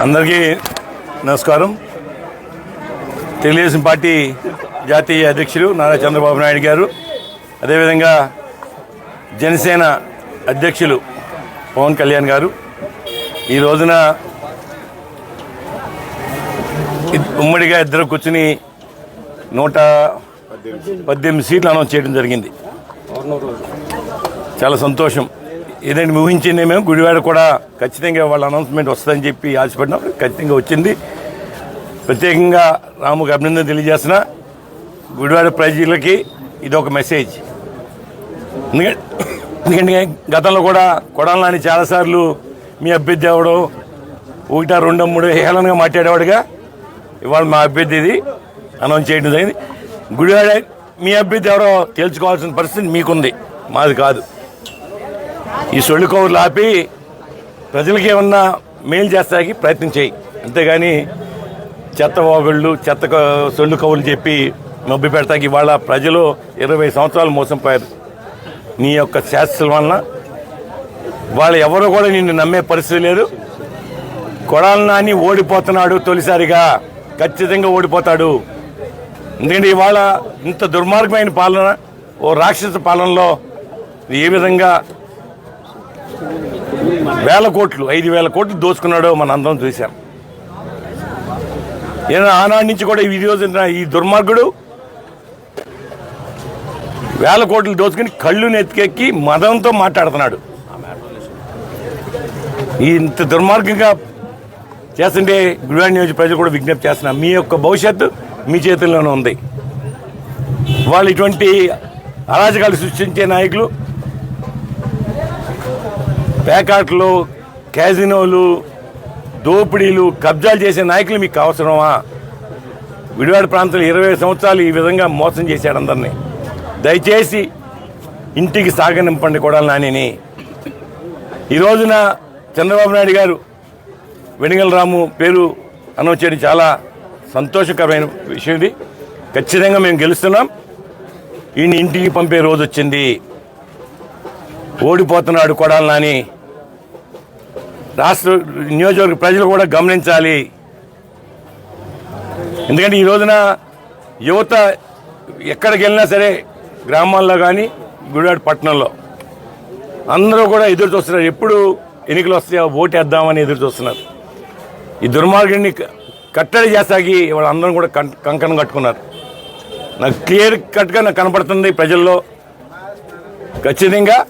అందరికీ నమస్కారం. తెలుగుదేశం పార్టీ జాతీయ అధ్యక్షులు నారా చంద్రబాబు నాయుడు గారు అదేవిధంగా జనసేన అధ్యక్షులు పవన్ కళ్యాణ్ గారు. ఈ రోజున ఉమ్మడిగా ఇద్దరు కూర్చుని నూట పద్దెనిమిది సీట్లు అనౌన్స్ చేయడం జరిగింది. చాలా సంతోషం. ఏదైనా ఊహించింది మేము. గుడివాడ కూడా ఖచ్చితంగా వాళ్ళ అనౌన్స్మెంట్ వస్తుందని చెప్పి ఆశపడినాం ఖచ్చితంగా వచ్చింది. ప్రత్యేకంగా రాముకి అభినందన తెలియజేస్తున్న. గుడివాడ ప్రజలకి ఇది ఒక మెసేజ్ ఎందుకంటే గతంలో కూడా కొడాలని చాలాసార్లు మీ అభ్యర్థి అవడం ఒకటా రెండో మూడు హేళనగా మాట్లాడేవాడుగా. ఇవాళ మా అభ్యర్థి ఇది. అనౌన్స్ చేయడం జరిగింది. గుడివాడ మీ అభ్యర్థి ఎవరో తెలుసుకోవాల్సిన పరిస్థితి మీకుంది. మాది కాదు. ఈ సొళ్ళు కౌరులు ఆపి ప్రజలకి ఏమన్నా మేలు చేస్తానికి ప్రయత్నం చేయి. అంతేగాని చెత్త వాగుళ్ళు చెత్త సొళ్ళు కౌలు కవులు చెప్పి నొబ్బి పెడతాకి ఇవాళ ప్రజలు ఇరవై సంవత్సరాలు మోసం పోయారు నీ యొక్క శాస్త్రం వలన వాళ్ళు ఎవరు కూడా నిన్ను నమ్మే పరిస్థితి లేదు. కొడాల నాని ఓడిపోతున్నాడు తొలిసారిగా ఖచ్చితంగా ఓడిపోతాడు. ఎందుకంటే ఇవాళ ఇంత దుర్మార్గమైన పాలన ఓ రాక్షస పాలనలో ఏ విధంగా వేల కోట్లు ఐదు వేల కోట్లు దోచుకున్నాడో మన అందరం చూశాం. ఏదైనా ఆనాటి నుంచి కూడా ఈ రోజు ఈ దుర్మార్గుడు వేల కోట్లు దోచుకుని కళ్ళు నెత్తికెక్కి మదంతో మాట్లాడుతున్నాడు. ఈ ఇంత దుర్మార్గంగా చేస్తుంటే గుడివాడ నియోజక ప్రజలు కూడా విజ్ఞప్తి చేస్తున్నా మీ యొక్క భవిష్యత్తు మీ చేతుల్లోనే ఉంది. వాళ్ళు ఇటువంటి అరాజకాలు సృష్టించే నాయకులు పేకాట్లు క్యాజినోలు దోపిడీలు కబ్జాలు చేసే నాయకులు మీకు అవసరమా? విడివాడ ప్రాంతంలో ఇరవై సంవత్సరాలు ఈ విధంగా మోసం చేశాడు అందరినీ. దయచేసి ఇంటికి సాగనింపండి కొడాలి నానిని. ఈ రోజున చంద్రబాబు నాయుడు గారు వెనుగల రాము పేరు అనౌన్స్ చేయడం చాలా సంతోషకరమైన విషయం ఇది. ఖచ్చితంగా మేము గెలుస్తున్నాం. ఈయన ఇంటికి పంపే రోజు వచ్చింది. ఓడిపోతున్నాడు కొడాలి నాని రాష్ట్ర నియోజకవర్గ ప్రజలు కూడా గమనించాలి. ఎందుకంటే ఈ రోజున యువత ఎక్కడికి వెళ్ళినా సరే గ్రామాల్లో కానీ గుడివాడ పట్టణంలో అందరూ కూడా ఎదురు చూస్తున్నారు. ఎప్పుడు ఎన్నికలు వస్తాయో ఓటేద్దామని ఎదురు చూస్తున్నారు. ఈ దుర్మార్గుడిని కట్టడి చేస్తాకి వాళ్ళందరం కూడా కం- కంకణం కట్టుకున్నారు. నాకు క్లియర్ కట్గా నాకు కనపడుతుంది ప్రజల్లో. ఖచ్చితంగా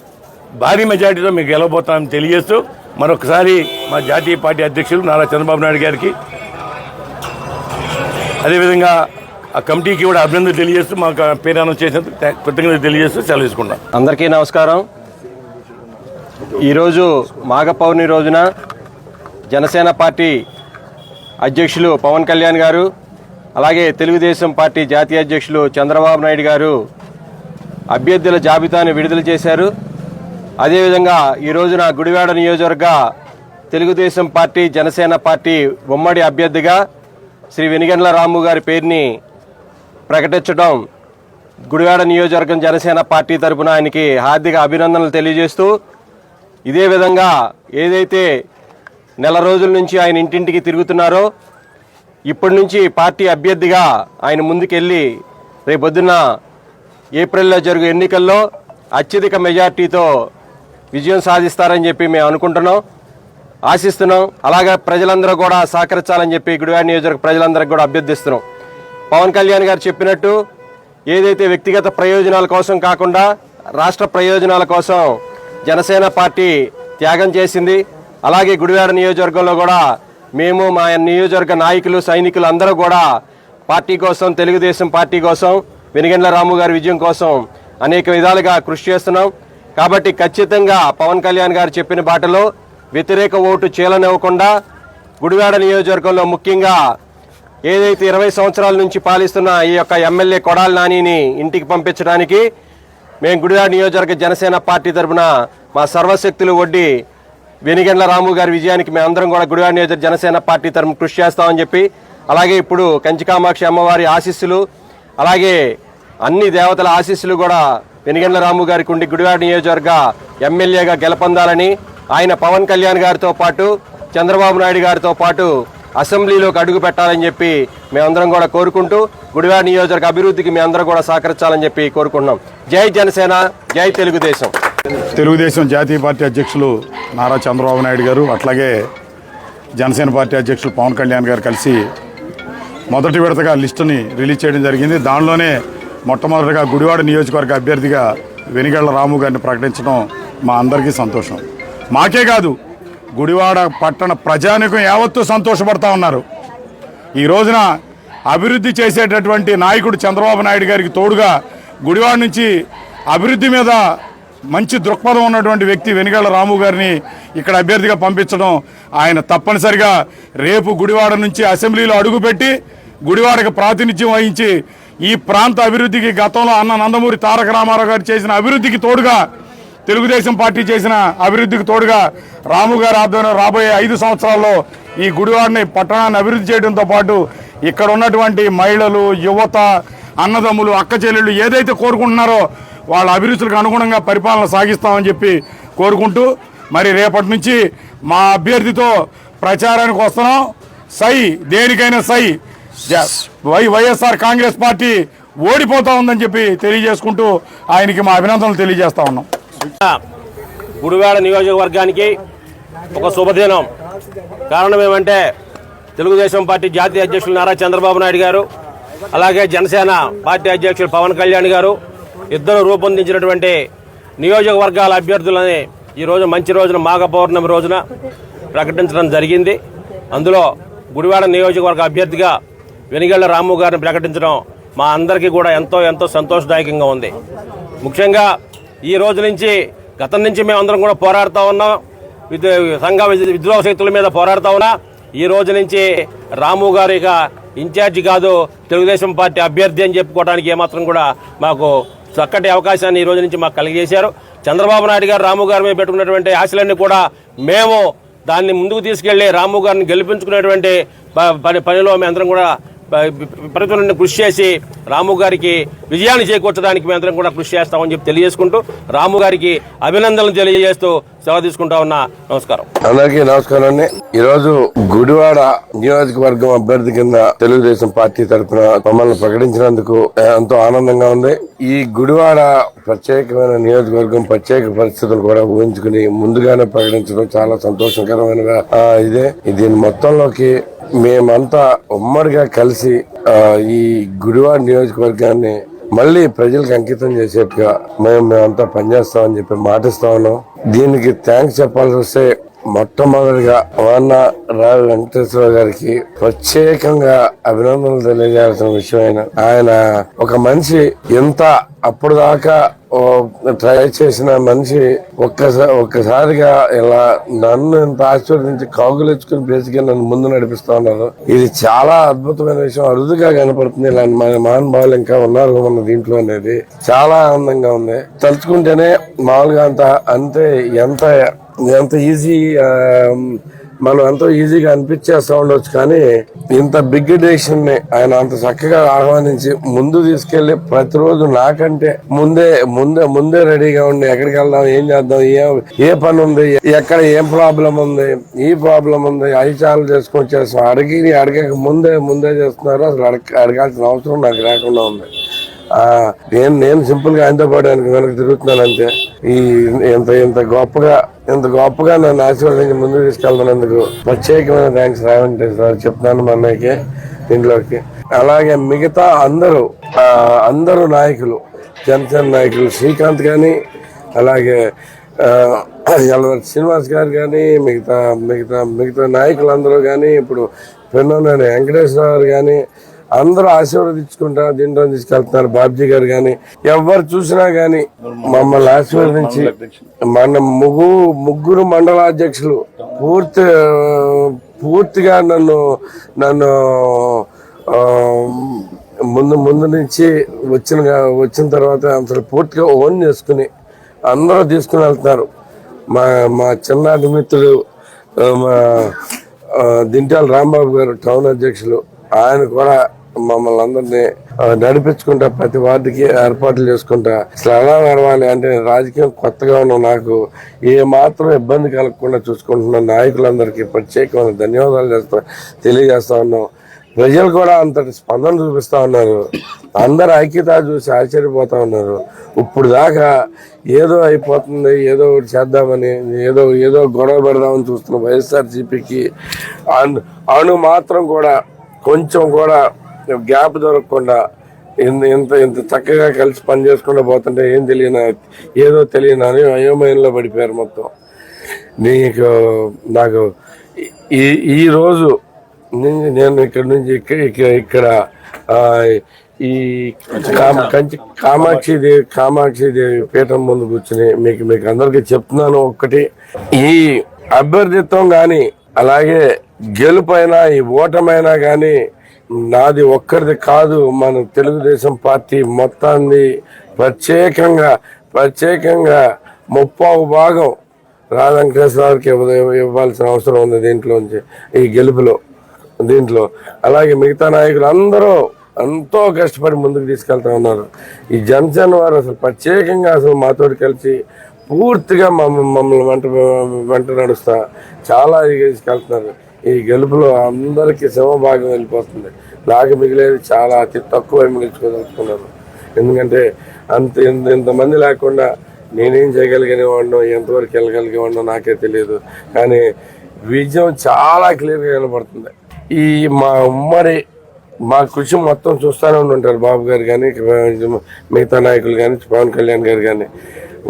భారీ మెజార్టీతో మీకు గెలవబోతామని తెలియజేస్తూ మరొకసారి మా జాతీయ పార్టీ అధ్యక్షులు నారా చంద్రబాబు నాయుడు గారికి అదేవిధంగా ఆ కమిటీకి కూడా అభినందనలు తెలియజేస్తూ మాకు పేరు చేసినందుకు కృతజ్ఞత తెలియజేస్తూ సెలవు తీసుకుంటాం అందరికీ నమస్కారం. ఈరోజు మాఘ పౌర్ణమి రోజున జనసేన పార్టీ అధ్యక్షులు పవన్ కళ్యాణ్ గారు అలాగే తెలుగుదేశం పార్టీ జాతీయ అధ్యక్షులు చంద్రబాబు నాయుడు గారు అభ్యర్థుల జాబితాను విడుదల చేశారు. అదేవిధంగా ఈ రోజున గుడివాడ నియోజకవర్గ తెలుగుదేశం పార్టీ జనసేన పార్టీ ఉమ్మడి అభ్యర్థిగా శ్రీ వెనిగండ్ల రాము గారి పేరుని ప్రకటించడం గుడివాడ నియోజకవర్గం జనసేన పార్టీ తరపున ఆయనకి హార్దిక అభినందనలు తెలియజేస్తూ ఇదే విధంగా ఏదైతే నెల రోజుల నుంచి ఆయన ఇంటింటికి తిరుగుతున్నారో ఇప్పటి నుంచి పార్టీ అభ్యర్థిగా ఆయన ముందుకెళ్ళి రేపొద్దున ఏప్రిల్లో జరుగు ఎన్నికల్లో అత్యధిక మెజార్టీతో విజయం సాధిస్తారని చెప్పి మేము అనుకుంటున్నాం ఆశిస్తున్నాం. అలాగే ప్రజలందరూ కూడా సహకరించాలని చెప్పి గుడివాడ నియోజకవర్గ ప్రజలందరికీ కూడా అభ్యర్థిస్తున్నాం. పవన్ కళ్యాణ్ గారు చెప్పినట్టు ఏదైతే వ్యక్తిగత ప్రయోజనాల కోసం కాకుండా రాష్ట్ర ప్రయోజనాల కోసం జనసేన పార్టీ త్యాగం చేసింది అలాగే గుడివాడ నియోజకవర్గంలో కూడా మేము మా నియోజకవర్గ నాయకులు సైనికులు అందరూ కూడా పార్టీ కోసం తెలుగుదేశం పార్టీ కోసం వెనుగండ్ల రాము గారి విజయం కోసం అనేక విధాలుగా కృషి చేస్తున్నాం. కాబట్టి ఖచ్చితంగా పవన్ కళ్యాణ్ గారు చెప్పిన బాటలో వ్యతిరేక ఓటు చీలనివ్వకుండా గుడివాడ నియోజకవర్గంలో ముఖ్యంగా ఏదైతే ఇరవై సంవత్సరాల నుంచి పాలిస్తున్న ఈ యొక్క ఎమ్మెల్యే కొడాలి నానిని ఇంటికి పంపించడానికి మేము గుడివాడ నియోజకవర్గ జనసేన పార్టీ తరఫున మా సర్వశక్తులు వడ్డీ వెనిగండ్ల రాము గారి విజయానికి మేమందరం కూడా గుడివాడ నియోజకవర్గ జనసేన పార్టీ తరఫున కృషి చేస్తామని చెప్పి అలాగే ఇప్పుడు కంచి కామాక్షి అమ్మవారి ఆశీస్సులు అలాగే అన్ని దేవతల ఆశీస్సులు కూడా పెనుగండ్ల రాము గారి కుండి గుడివాడ నియోజకవర్గ ఎమ్మెల్యేగా గెలపొందాలని ఆయన పవన్ కళ్యాణ్ గారితో పాటు చంద్రబాబు నాయుడు గారితో పాటు అసెంబ్లీలోకి అడుగు పెట్టాలని చెప్పి మేమందరం కూడా కోరుకుంటూ గుడివాడ నియోజకవర్గ అభివృద్ధికి మేమందరం కూడా సహకరించాలని చెప్పి కోరుకుంటున్నాం. జై జనసేన జై తెలుగుదేశం. తెలుగుదేశం జాతీయ పార్టీ అధ్యక్షులు నారా చంద్రబాబు నాయుడు గారు అట్లాగే జనసేన పార్టీ అధ్యక్షులు పవన్ కళ్యాణ్ గారు కలిసి మొదటి విడతగా లిస్టుని రిలీజ్ చేయడం జరిగింది. దానిలోనే మొట్టమొదటిగా గుడివాడ నియోజకవర్గ అభ్యర్థిగా వెనిగళ్ళ రాము గారిని ప్రకటించడం మా అందరికీ సంతోషం. మాకే కాదు గుడివాడ పట్టణ ప్రజానికం యావత్తూ సంతోషపడతా ఉన్నారు. ఈ రోజున అభివృద్ధి చేసేటటువంటి నాయకుడు చంద్రబాబు నాయుడు గారికి తోడుగా గుడివాడ నుంచి అభివృద్ధి మీద మంచి దృక్పథం ఉన్నటువంటి వ్యక్తి వెనుగళ్ళ రాము గారిని ఇక్కడ అభ్యర్థిగా పంపించడం ఆయన తప్పనిసరిగా రేపు గుడివాడ నుంచి అసెంబ్లీలో అడుగుపెట్టి గుడివాడకు ప్రాతినిధ్యం వహించి ఈ ప్రాంత అభివృద్ధికి గతంలో అన్న నందమూరి తారక రామారావు గారు చేసిన అభివృద్ధికి తోడుగా తెలుగుదేశం పార్టీ చేసిన అభివృద్ధికి తోడుగా రాము గారి ఆధ్వర్యంలో రాబోయే ఐదు సంవత్సరాల్లో ఈ గుడివాడని పట్టణాన్ని అభివృద్ధి చేయడంతో పాటు ఇక్కడ ఉన్నటువంటి మహిళలు యువత అన్నదమ్ములు అక్క చెల్లెళ్ళు ఏదైతే కోరుకుంటున్నారో వాళ్ళ అభిరుచులకు అనుగుణంగా పరిపాలన సాగిస్తామని చెప్పి కోరుకుంటూ మరి రేపటి నుంచి మా అభ్యర్థితో ప్రచారానికి వస్తున్నాం. సై దేనికైనా సై Y S R Congress party ఓడిపోతా ఉందని చెప్పి తెలియజేసుకుంటూ ఆయనకి మా అభినందనలు తెలియజేస్తా ఉన్నాం. గుడివాడ నియోజకవర్గానికి ఒక శుభదినం. కారణం ఏమంటే తెలుగుదేశం పార్టీ జాతీయ అధ్యక్షులు నారా చంద్రబాబు నాయుడు గారు అలాగే జనసేన పార్టీ అధ్యక్షులు పవన్ కళ్యాణ్ గారు ఇద్దరు రూపొందించినటువంటి నియోజకవర్గాల అభ్యర్థులని ఈ రోజు మంచి రోజున మాఘ పౌర్ణమి రోజున ప్రకటించడం జరిగింది. అందులో గుడివాడ నియోజకవర్గ అభ్యర్థిగా వెనిగళ్ళ రాము గారిని ప్రకటించడం మా అందరికీ కూడా ఎంతో ఎంతో సంతోషదాయకంగా ఉంది. ముఖ్యంగా ఈ రోజు నుంచి గతం నుంచి మేము అందరం కూడా పోరాడుతూ ఉన్నాం. సంఘ విద్రోహ శక్తుల మీద పోరాడుతూ ఉన్నా. ఈ రోజు నుంచి రాము గారి ఇక ఇన్ఛార్జి కాదు తెలుగుదేశం పార్టీ అభ్యర్థి అని చెప్పుకోవడానికి ఏమాత్రం కూడా మాకు చక్కటి అవకాశాన్ని ఈ రోజు నుంచి మాకు కలిగజేశారు. చంద్రబాబు నాయుడు గారు రాము గారి మీద పెట్టుకున్నటువంటి ఆశలన్నీ కూడా మేము దాన్ని ముందుకు తీసుకెళ్ళి రాము గారిని గెలిపించుకునేటువంటి ప- పని పనిలో మేమందరం కూడా విపరీతమైన కృషి చేసి రాము గారికి విజయాన్ని చేకూర్చడానికి మేమందరం కూడా కృషి చేస్తామని చెప్పి తెలియజేసుకుంటూ రాము గారికి అభినందనలు తెలియజేస్తూ సెలవు తీసుకుంటా ఉన్నా. నమస్కారం. అందరికీ నమస్కారం అండి. ఈరోజు గుడివాడ నియోజకవర్గం అభ్యర్థి కింద తెలుగుదేశం పార్టీ తరఫున మమ్మల్ని ప్రకటించినందుకు ఎంతో ఆనందంగా ఉంది. ఈ గుడివాడ ప్రత్యేకమైన నియోజకవర్గం ప్రత్యేక పరిస్థితులు కూడా ఊహించుకుని ముందుగానే ప్రకటించడం చాలా సంతోషకరమైన ఇదే. దీని మొత్తంలోకి మేమంతా ఉమ్మడిగా కలిసి ఈ గుడివాడ నియోజకవర్గాన్ని మళ్ళీ ప్రజలకు అంకితం చేసేట్టుగా మేము మేమంతా పనిచేస్తామని చెప్పి మాటిస్తా ఉన్నాం. దీనికి థ్యాంక్స్ చెప్పాల్సి వస్తే మొట్టమొదటిగా వాన రావి వెంకటేశ్వర గారికి ప్రత్యేకంగా అభినందనలు తెలియజేయాల్సిన విషయం ఆయన ఆయన ఒక మనిషి ఎంత అప్పుడు దాకా ఓ ట్రై చేసిన మనిషి ఒక్కసారి ఒక్కసారిగా ఇలా నన్ను ఇంత ఆశీర్వదించి కాగులించుకుని బేసిక్గా నన్ను ముందు నడిపిస్తా ఉన్నారు. ఇది చాలా అద్భుతమైన విషయం. అరుదుగా కనపడుతుంది. ఇలాంటి మన మహానుభావులు ఇంకా ఉన్నారు మన దీంట్లో అనేది. చాలా ఆనందంగా ఉంది. తలుచుకుంటేనే మామూలుగా అంత అంతే ఎంత ఎంత ఈజీ మనం ఎంతో ఈజీగా అనిపించేస్తూ ఉండొచ్చు కానీ ఇంత బిగ్ డెసిషన్ని ఆయన అంత చక్కగా ఆహ్వానించి ముందు తీసుకెళ్ళి ప్రతిరోజు నాకంటే ముందే ముందే ముందే రెడీగా ఉండి ఎక్కడికి వెళ్దాం ఏం చేద్దాం ఏ ఏ పని ఉంది ఎక్కడ ఏం ప్రాబ్లం ఉంది ఈ ప్రాబ్లం ఉంది అవి చాలా చేసుకొని చేస్తాం అడిగి అడగక ముందే ముందే చేస్తున్నారు. అసలు అడగ అడగాల్సిన అవసరం నాకు లేకుండా ఉంది. నేను నేను సింపుల్గా ఆయనతో పాటు వెనక వెనక్కి తిరుగుతున్నాను అంతే ఈ ఇంత ఇంత గొప్పగా ఇంత గొప్పగా నన్ను ఆశీర్వదించి ముందుకు తీసుకెళ్తున్నందుకు ప్రత్యేకమైన థ్యాంక్స్ రావంటేశ్వర చెప్తున్నాను మా అన్నయ్యకి దీంట్లోకి అలాగే మిగతా అందరూ అందరూ నాయకులు జనసేన నాయకులు శ్రీకాంత్ కానీ అలాగే ఎల్వర్ శ్రీనివాస్ గారు కానీ మిగతా మిగతా మిగతా నాయకులందరూ కానీ ఇప్పుడు పెన్నోనాని వెంకటేశ్వర గారు కానీ అందరూ ఆశీర్వదించుకుంటా దీంట్లో తీసుకెళ్తున్నారు బాబ్జీ గారు కానీ ఎవరు చూసినా గాని మమ్మల్ని ఆశీర్వదించి మన ముగ్గు ముగ్గురు మండలాధ్యక్షులు పూర్తి పూర్తిగా నన్ను నన్ను ముందు ముందు నుంచి వచ్చిన వచ్చిన తర్వాత అసలు పూర్తిగా ఓన్ చేసుకుని అందరూ తీసుకుని వెళ్తున్నారు. మా మా చిన్నాటి మిత్రుడు మా దింటాల రాంబాబు గారు టౌన్ అధ్యక్షులు ఆయన కూడా మమ్మల్ని అందరినీ నడిపించుకుంటా ప్రతి వార్డుకి ఏర్పాట్లు చేసుకుంటా. అసలు ఎలా నడవాలి అంటే రాజకీయం కొత్తగా ఉన్న నాకు ఏ మాత్రం ఇబ్బంది కలగకుండా చూసుకుంటున్న నాయకులందరికీ ప్రత్యేకమైన ధన్యవాదాలు చేస్తా తెలియజేస్తా ఉన్నాం. ప్రజలు కూడా అంతటి స్పందన చూపిస్తా ఉన్నారు. అందరు ఐక్యత చూసి ఆశ్చర్యపోతా ఉన్నారు. ఇప్పుడు దాకా ఏదో అయిపోతుంది ఏదో ఒకటి చేద్దామని ఏదో ఏదో గొడవ పెడదామని చూస్తున్న వైఎస్ఆర్సీపీకి అను మాత్రం కూడా కొంచెం కూడా గ్యాప్ దొరకకుండా ఇంత ఇంత ఇంత చక్కగా కలిసి పని చేసుకుంటూ పోతుంటే ఏం తెలియని ఏదో తెలియని అని అయోమయంలో పడిపోయారు మొత్తం. నీకు నాకు ఈ ఈరోజు నేను ఇక్కడ నుంచి ఇక్కడ ఇక్కడ ఇక్కడ ఈ కామ- కంచి కామాక్షి దేవి కామాక్షి దేవి పీఠం ముందు కూర్చుని మీకు మీకు అందరికీ చెప్తున్నాను ఒక్కటి. ఈ అభ్యర్థిత్వం కానీ అలాగే గెలుపైనా ఈ ఓటమైనా కానీ నాది ఒక్కరిది కాదు మన తెలుగుదేశం పార్టీ మొత్తాన్ని ప్రత్యేకంగా ప్రత్యేకంగా ముప్పావు భాగం రాధాకృష్ణరావుకి ఇవ్వాల్సిన అవసరం ఉంది దీంట్లోంచి ఈ గెలుపులో దీంట్లో. అలాగే మిగతా నాయకులు అందరూ ఎంతో కష్టపడి ముందుకు తీసుకెళ్తా ఉన్నారు. ఈ జనసేన వారు అసలు ప్రత్యేకంగా అసలు మాతోటి కలిసి పూర్తిగా మమ్మల్ని వెంట వెంట నడుస్తా చాలా తీసుకెళ్తున్నారు. ఈ గెలుపులో అందరికీ శివభాగం వెళ్ళిపోతుంది. నాకు మిగిలేది చాలా అతి తక్కువ మిగిల్చుకోదలుచుకున్నాను. ఎందుకంటే అంత ఇంత ఇంతమంది లేకుండా నేనేం చేయగలిగిన వాడినో ఎంతవరకు వెళ్ళగలిగేవాడినో నాకే తెలియదు. కానీ విజయం చాలా క్లియర్గా కనబడుతుంది. ఈ మా ఉమ్మడి మా కృషి మొత్తం చూస్తూనే ఉంటారు బాబు గారు కానీ మిగతా నాయకులు కానీ పవన్ కళ్యాణ్ గారు కానీ.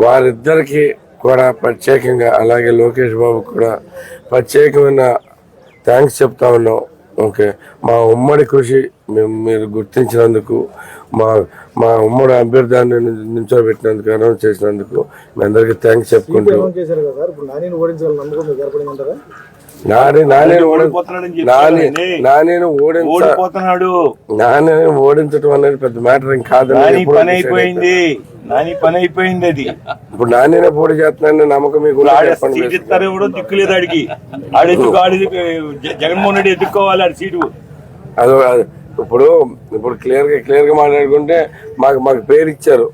వారిద్దరికీ కూడా ప్రత్యేకంగా అలాగే లోకేష్ బాబు కూడా ప్రత్యేకమైన థ్యాంక్స్ చెప్తా ఉన్నాం. ఓకే. మా ఉమ్మడి కృషి మేము మీరు గుర్తించినందుకు మా మా ఉమ్మడి అభ్యర్థాన్ని నిల్చోబెట్టినందుకు అనౌన్స్ చేసినందుకు మీ అందరికీ థ్యాంక్స్ చెప్పుకుంటాం నాని నాని నాని నాని. నానిని ఓడిపోతున్నాడు. నాని ఓడించడం అనేది పెద్ద మ్యాటర్ ఏం కాదు నాని పని అయిపోయింది. నాని పని అయిపోయింది అది. ఇప్పుడు నానినే పోటీ చేస్తున్నానని నమ్మకం మీకు సీట్ ఇస్తారు ఎవడో దిక్కులేదు ఆడికి. ఆడెత్తుకు ఆడి జగన్మోహన్ రెడ్డి ఎత్తుక్కోవాలి ఆడి సీటు. అదో అది ఇప్పుడు ఇప్పుడు క్లియర్గా క్లియర్గా మాట్లాడుకుంటే మాకు మాకు పేరు ఇచ్చారు.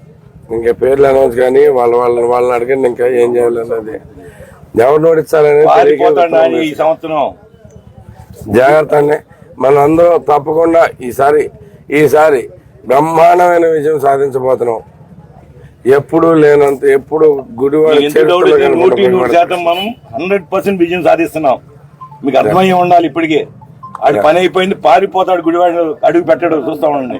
ఇంకా పేర్లు అనౌన్స్ కానీ వాళ్ళ వాళ్ళని వాళ్ళని అడగండి ఇంకా ఏం చేయాలన్నది. ఎవరు ఈ సంవత్సరం? జాగ్రత్త అండి మనం అందరం తప్పకుండా ఈసారి ఈసారి బ్రహ్మాండమైన విజయం సాధించబోతున్నాం. ఎప్పుడు లేనంత ఎప్పుడు శాతం మనం హండ్రెడ్ పర్సెంట్ విజయం సాధిస్తున్నాం. మీకు అర్థమయ్యే ఉండాలి ఇప్పటికే. ఆడి పని అయిపోయింది పారిపోతాడు గుడివాడు అడుగు పెట్టాడు చూస్తా ఉండండి.